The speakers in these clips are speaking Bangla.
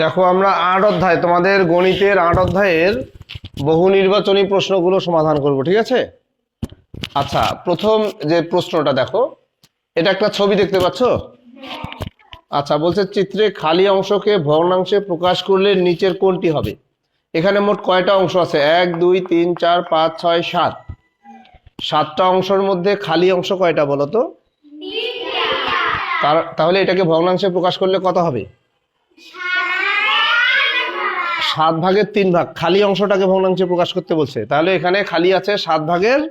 দেখো আমরা আট অধ্যায় তোমাদের গণিতের আট অধ্যায়ের বহু নির্বাচনী প্রশ্নগুলো সমাধান করব ঠিক আছে? আচ্ছা প্রথম যে প্রশ্নটা দেখো এটা একটা ছবি দেখতে পাচ্ছ? আচ্ছা বলছে চিত্রে খালি অংশকে ভগ্নাংশে প্রকাশ করলে নিচের কোনটি হবে। এখানে মোট কয়টা অংশ আছে? এক দুই তিন চার পাঁচ ছয় সাত। সাতটা অংশের মধ্যে খালি অংশ কয়টা বলো তো? তাহলে এটাকে ভগ্নাংশে প্রকাশ করলে কত হবে? সাত ভাগের তিন ভাগ। খালি অংশটাকে ভগ্নাংশে প্রকাশ করতে বলছে। তাহলে এখানে খালি আছে সাত ভাগের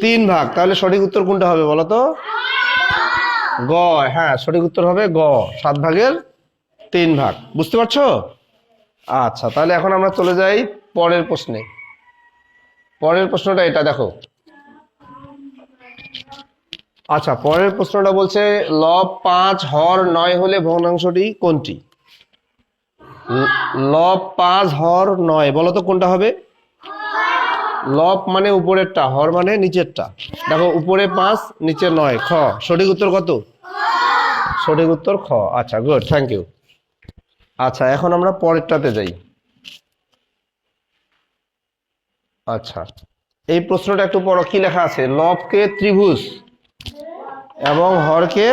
তিন ভাগ। তাহলে সঠিক উত্তর কোনটা হবে বলো তো? গ। হ্যাঁ সঠিক উত্তর হবে গ। সাত ভাগের তিন ভাগ। বুঝতে পারছ? আচ্ছা তাহলে এখন আমরা চলে যাই পরের প্রশ্নে। পরের প্রশ্নটা এটা, দেখো। আচ্ছা পরের প্রশ্নটা বলছে লব পাঁচ হর নয় হলে ভগ্নাংশটি কোনটি? ল- লব পাঁচ, হর নয়। বলো তো কোনটা হবে? লব মানে উপরেরটা, হর মানে নিচেরটা। দেখো, উপরে পাঁচ, নিচে নয়, খ। সঠিক উত্তর কত? সঠিক উত্তর খ। আচ্ছা গুড থ্যাংক ইউ আচ্ছা এখন আমরা পরেরটাতে যাই। আচ্ছা এই প্রশ্নটা একটু পড়ো, কি লেখা আছে? লবকে ত্রিভুজ এবং হরকে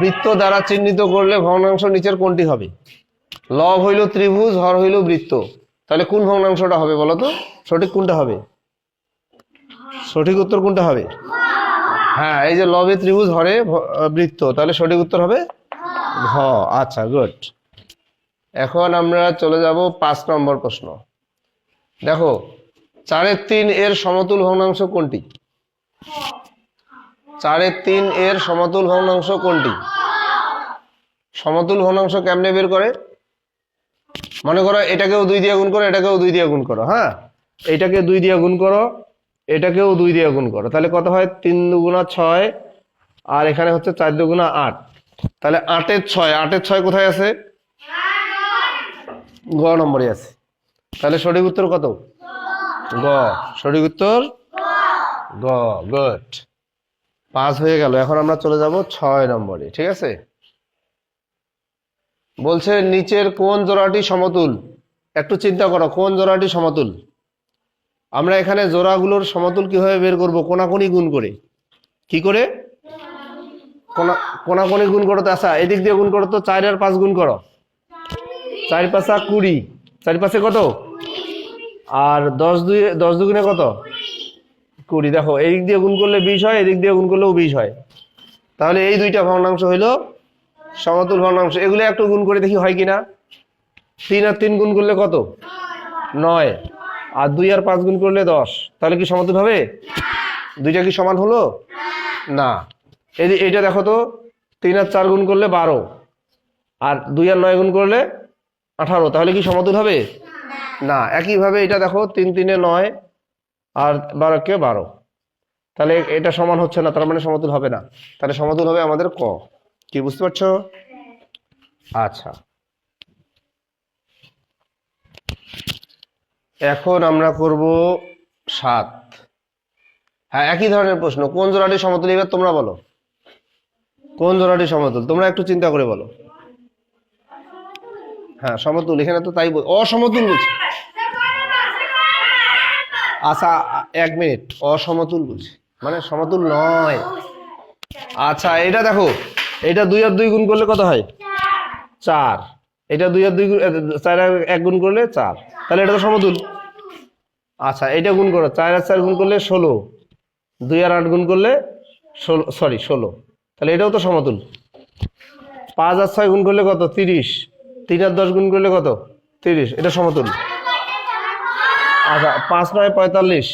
বৃত্ত দ্বারা চিহ্নিত করলে ভগ্নাংশ নিচের কোনটি হবে? লব হইল ত্রিভুজ, হর হইল বৃত্ত। তাহলে কোন ভগ্নাংশটা হবে বলো তো? সঠিক কোনটা হবে? সঠিক উত্তর কোনটা হবে? হ্যাঁ এই যে লবে ত্রিভুজ, হরে বৃত্ত। তাহলে সঠিক উত্তর হবে ঘ। আচ্ছা গুড। এখন আমরা চলে যাব পাঁচ নম্বর প্রশ্ন। দেখো, চারের তিন এর সমতুল ভগ্নাংশ কোনটি? চারের তিন এর সমতুল ভগ্নাংশ কোনটি? সমতুল ভগ্নাংশ কেমনে বের করে? মনে করো এটাকেও দুই দিয়ে গুণ করো, এটাকেও দুই দিয়ে গুণ করো হ্যাঁ? এটাকে দুই দিয়ে গুণ করো, এটাকেও দুই দিয়ে গুণ করো। তাহলে কত হয়? তিন দুগুণা ছয়, আর এখানে হচ্ছে চার দুগুণা আট। তাহলে আটের ছয় আটের ছয় কোথায় আছে? গ নম্বরে আছে। তাহলে সঠিক উত্তর কত? গ। সঠিক উত্তর? গ। গুড। পাঁচ হয়ে গেল। এখন আমরা চলে যাব ছয় নম্বরে, ঠিক আছে? বলছে নিচের কোন জোড়াটি সমতুল? একটু চিন্তা করো, কোন জোড়াটি সমতুল? আমরা এখানে জোড়াগুলোর সমতুল কীভাবে বের করব? কোনাকুনি গুণ করে। কি করে? কোনা, কোনাকুনি গুণ করো তো আচ্ছা এদিক দিয়ে গুণ করো তো, চার আর পাঁচ গুণ করো। চার পাঁচা কুড়ি। চার পাঁচে কত? আর দশ দুই, দশ দুগুণে কত? কুড়ি। দেখো এদিক দিয়ে গুণ করলে বিশ হয়, এদিক দিয়ে গুণ করলেও বিশ হয়। তাহলে এই দুইটা ভগ্নাংশ হইল সমতুল ভগ্নাংশ, এগুলো একটু গুণ করে দেখি হয় কিনা। তিন আর তিন গুণ করলে কত? নয়। আর দুই আর পাঁচ গুণ করলে দশ। তাহলে কি সমতুল হবে? দুইটা কি সমান হলো? না। এই এইটা দেখো তো, তিন আর চার গুণ করলে বারো। আর দুই আর নয় গুণ করলে আঠারো। তাহলে কি সমতুল হবে? না। একইভাবে এটা দেখো, তিন, তিনে নয় আর বারো বারোকে বারো। তাহলে এটা সমান হচ্ছে না, তার মানে সমতুল হবে না। তাহলে সমতুল হবে আমাদের ক? কি বুঝতে পারছ? আচ্ছা। এখন আমরা করব সাত। হ্যাঁ একই ধরনের প্রশ্ন। কোন জোড়াটি সমতুল, এবার তোমরা বলো। কোন জোড়াটি সমতুল? তোমরা একটু চিন্তা করে বলো। হ্যাঁ সমতুল। এখানে তো তাই অসমতুল বলছি। আচ্ছা এক মিনিট। অসমতুল বলছি। মানে সমতুল নয়। আচ্ছা এটা দেখো। এটা দুই আর দুই গুণ করলে কত হয়? চার। এটা দুই আর দুই চার আর এক গুণ করলে চার। তাহলে এটা তো সমতুল আচ্ছা এটা গুণ করো, চার আর চার গুণ করলে ষোলো। দুই আর আট গুণ করলে ষোলো সরি ষোলো। তাহলে এটাও তো সমতুল পাঁচ আর ছয় গুণ করলে কত? তিরিশ। তিন আর দশ গুণ করলে কত? তিরিশ। এটা সমতুল আচ্ছা পাঁচ নয় পঁয়তাল্লিশ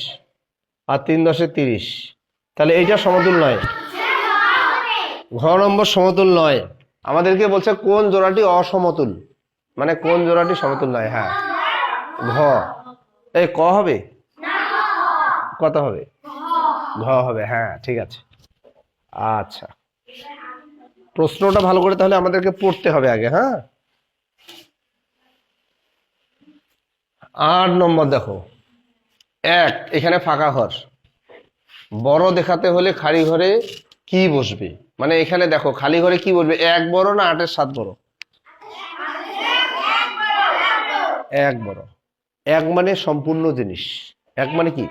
আর তিন দশে তিরিশ। তাহলে এইটা সমতুল নয়। ঘ নম্বর সমতুল নয়। আমাদেরকে বলছে কোন জোড়াটি অসমতুল? মানে কোন জোড়াটি সমতুল নয়? হ্যাঁ। ঘ। এই ক হবে? কত হবে? ঘ হবে হ্যাঁ ঠিক আছে। আচ্ছা। প্রশ্নটা ভালো করে তাহলে আমাদেরকে পড়তে হবে আগে হ্যাঁ? আট নম্বর দেখো। এক, এখানে ফাঁকা ঘর। বড় দেখাতে হলে খালি ঘরে কি বসবে? মানে এখানে দেখো খালি ঘরে কি বসবে এক বড় না আটের সাত বড়? এক বড়। এক মানে সম্পূর্ণ জিনিস। এক মানে কি?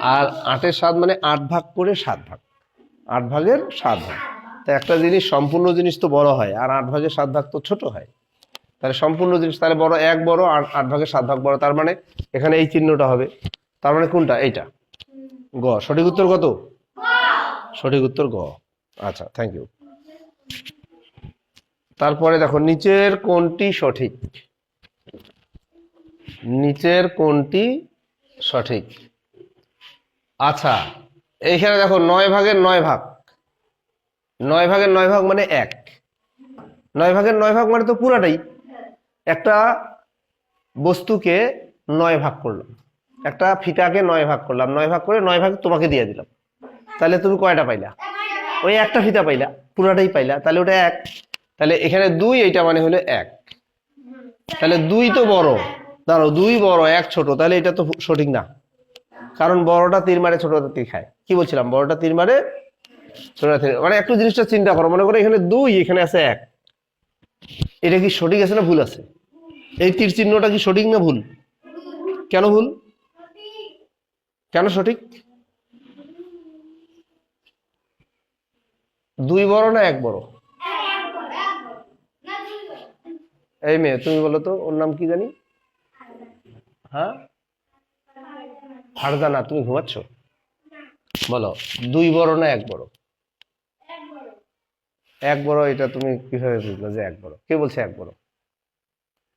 আর আটের সাত মানে আট ভাগ করে সাত ভাগ। আট ভাগের সাত ভাগ। তা একটা জিনিস সম্পূর্ণ জিনিস তো বড় হয় আর আট ভাগের সাত ভাগ তো ছোট হয়। তাহলে সম্পূর্ণ জিনিস তাহলে বড় এক বড় আর আট ভাগের সাত ভাগ বড় তার মানে এখানে এই চিহ্নটা হবে। তার মানে কোনটা? এইটা। গ। সঠিক উত্তর কত? সঠিক উত্তর গ। আচ্ছা থ্যাংক ইউ তারপরে দেখো, নিচের কোনটি সঠিক? নিচের কোনটি সঠিক? আচ্ছা এইখানে দেখো, নয় ভাগের নয় ভাগ। নয় ভাগের নয় ভাগ মানে এক। নয় ভাগের নয় ভাগ মানে তো পুরাটাই। একটা বস্তুকে নয় ভাগ করলাম। একটা ফিতাকে নয় ভাগ করলাম। নয় ভাগ করে নয় ভাগ তোমাকে দিয়ে দিলাম। তাহলে তুমি কয়টা পাইলা? ওই একটা ফিতা পাইলা, পুরাটাই পাইলা, তাহলে ওটা এক। তাহলে এখানে দুই, এইটা মানে হলো এক। তাহলে দুই তো বড়। দাঁড়ো দুই বড়, এক ছোট, তাহলে এটা তো সঠিক না। কারণ বড়টা তীর মারে, ছোটটা তীর খায়। কি বলছিলাম? বড়টা তীর মারে তীর মানে একটু জিনিসটা চিন্তা করো। মনে করো এখানে দুই, এখানে আছে এক। এটা কি সঠিক আছে না ভুল আছে? এই তীর চিহ্নটা কি সঠিক না ভুল? কেন ভুল? কেন সঠিক? দুই বড় না এক বড়? এই মেয়ে, তুমি বলো তো, ওর নাম কি জানি? হ্যাঁ? ফারজানা, তুমি ঘুমাচ্ছ? বলো, দুই বড় না এক বড়? এক বড়, এটা তুমি কীভাবে বুঝলো যে এক বড়? কে বলছে এক বড়?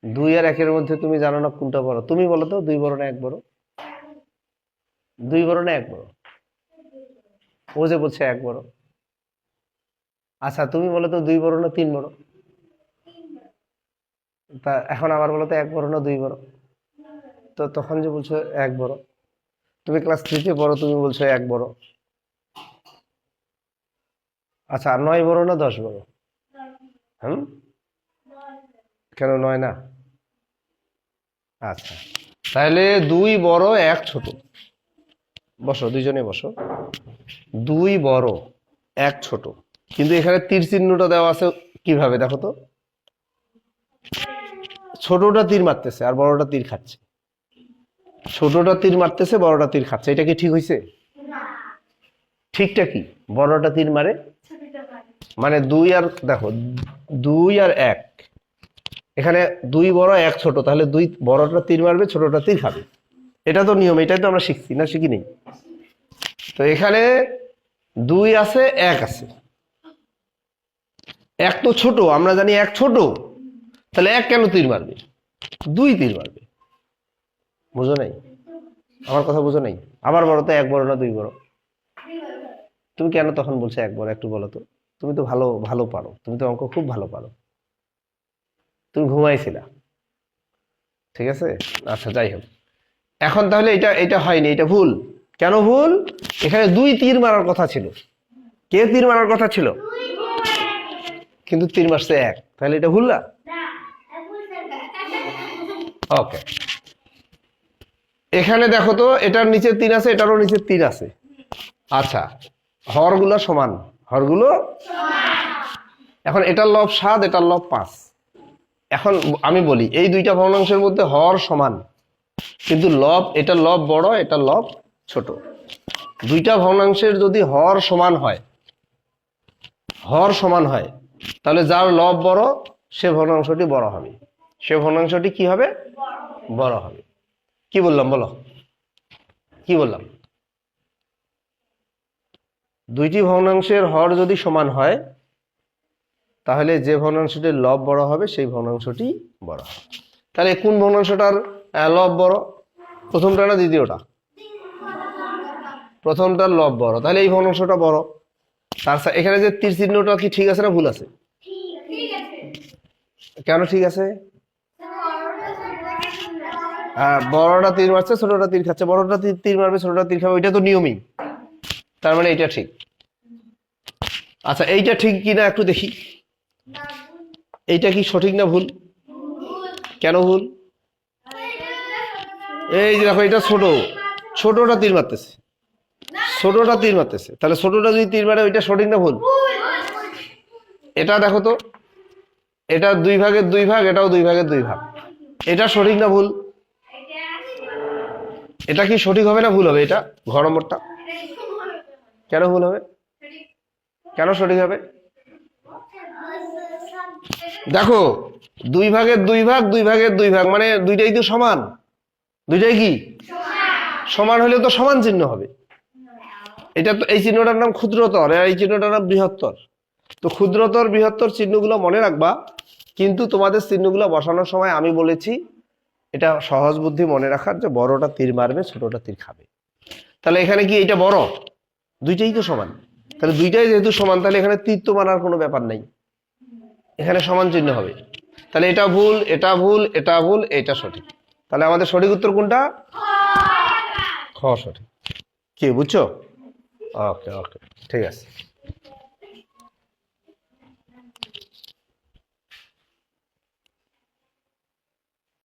দুই আর একের মধ্যে তুমি জানো না কোনটা বড়? তুমি বলো তো, দুই বড় না এক বড়? দুই বড় না এক বড়? ও যে বলছে এক বড়। আচ্ছা তুমি বলো তো দুই বড় না তিন বড় তা এখন আবার বলো তো এক বড় না দুই বড় তো তখন যে বলছো এক বড় তুমি ক্লাস থ্রিতে পড়ো, তুমি বলছো এক বড় আচ্ছা নয় বড় না দশ বড় হুম? কেন নয় না? আচ্ছা তাহলে দুই বড় এক ছোট। বসো, দুইজনে বসো। দুই বড় এক ছোট। কিন্তু এখানে তীর চিহ্নটা দেওয়া আছে কীভাবে, দেখো তো। ছোটটা তীর মারতেছে আর বড়টা তীর খাচ্ছে। ছোটটা তীর মারতেছে, বড়টা তীর খাচ্ছে। এটা কি ঠিক হয়েছে ঠিকটা কি? বড়টা তীর মারে? মানে দুই আর, দেখো, দুই আর এক। এখানে দুই বড়, এক ছোট। তাহলে দুই, বড়টা তীর মারবে, ছোটটা তীর খাবে। এটা তো নিয়ম, এটাই তো আমরা শিখছি, না শিখিনি তো এখানে দুই আছে, এক আছে। এক তো ছোট, আমরা জানি এক ছোট। তাহলে এক কেন তীর মারবে? দুই তীর মারবে। বুঝো নাই? আমার কথা বুঝো নাই? আবার বড় তো এক বড় না দুই বড়? তুমি কেন তখন বলছো এক বড়? একটু বলো তো। তুমি তো ভালো ভালো পারো। তুমি তো অঙ্ক খুব ভালো পারো। তুমি ঘুমাইছিলা। ঠিক আছে? আচ্ছা যাই হোক। এখন তাহলে এটা এটা হয়নি, এটা ভুল। কেন ভুল? এখানে দুই তীর মারার কথা ছিল। কে তীর মারার কথা ছিল? কিন্তু তীর মারছে এক। তাহলে এটা ভুল না? ওকে এখানে দেখো তো এটার নিচে তিন আছে এটারও নিচে তিন আছে। আচ্ছা হরগুলো সমান। হরগুলো? এখন এটার লব সাত এটার লব পাঁচ। এখন আমি বলি এই দুইটা ভগ্নাংশের মধ্যে হর সমান। কিন্তু লব এটা লব বড় এটা লব ছোট। দুইটা ভগ্নাংশের যদি হর সমান হয় হর সমান হয় তাহলে যার লব বড়, সে ভগ্নাংশটি বড় হবে। সে ভগ্নাংশটি কি হবে? বড় হবে। কি বললাম বলো? কি বললাম? দুইটি ভগ্নাংশের হর যদি সমান হয়, তাহলে যে ভগ্নাংশটির লব বড় হবে, সেই ভগ্নাংশটি বড় হবে। তাহলে কোন ভগ্নাংশটার লব বড়? প্রথমটা না দ্বিতীয়টা? প্রথমটার লব বড়। তাহলে এই ভগ্নাংশটা বড়। সা- এখানে যে তীর চিহ্নটা কি ঠিক আছে না ভুল আছে? কেন ঠিক আছে? হ্যাঁ বড়টা তীর মারছে, ছোটটা তীর খাচ্ছে। বড়টা তীর তীর মারবে, ছোটটা তীর খাবে ওইটা তো নিয়মই। তার মানে এইটা ঠিক। আচ্ছা এইটা ঠিক কিনা একটু দেখি। এইটা কি সঠিক না ভুল? কেন ভুল? এই দেখো, এটা ছোট। ছোটটা তীর মারতেছে। ছোটটা তীর মারতেছে। তাহলে ছোটটা যদি তীর মারে, ওইটা সঠিক না ভুল? এটা দেখো তো। এটা দুই ভাগের দুই ভাগ, এটাও দুই ভাগের দুই ভাগ। এটা সঠিক না ভুল? এটা কি সঠিক হবে না ভুল হবে? এটা ঘর নম্বরটা। কেন ভুল হবে? কেন সঠিক হবে? দেখো, দুই ভাগের দুই ভাগ, দুই ভাগের দুই ভাগ মানে দুইটাই তো সমান। দুইটাই কি? সমান হলে তো সমান চিহ্ন হবে। এটা তো এই চিহ্নটার নাম ক্ষুদ্রতর এই চিহ্নটার নাম বৃহত্তর। তো ক্ষুদ্রতর, বৃহত্তর চিহ্নগুলো মনে রাখবা, কিন্তু তোমাদের চিহ্নগুলো বসানোর সময় আমি বলেছি, এটা সহজ বুদ্ধি মনে রাখার যে বড়টা তীর মারবে, ছোটটা তীর খাবে। তাহলে এখানে কি এটা বড়? দুইটাই তো সমান। তাহলে দুইটাই যেহেতু সমান, তাহলে এখানে তীর তো মারার কোনো ব্যাপার নাই। এখানে সমান চিহ্ন হবে। তাহলে এটা ভুল এটা ভুল এটা ভুল, এটা সঠিক। তাহলে আমাদের সঠিক উত্তর কোনটা? খ সঠিক। কে, বুঝছ? ওকে ওকে ঠিক আছে।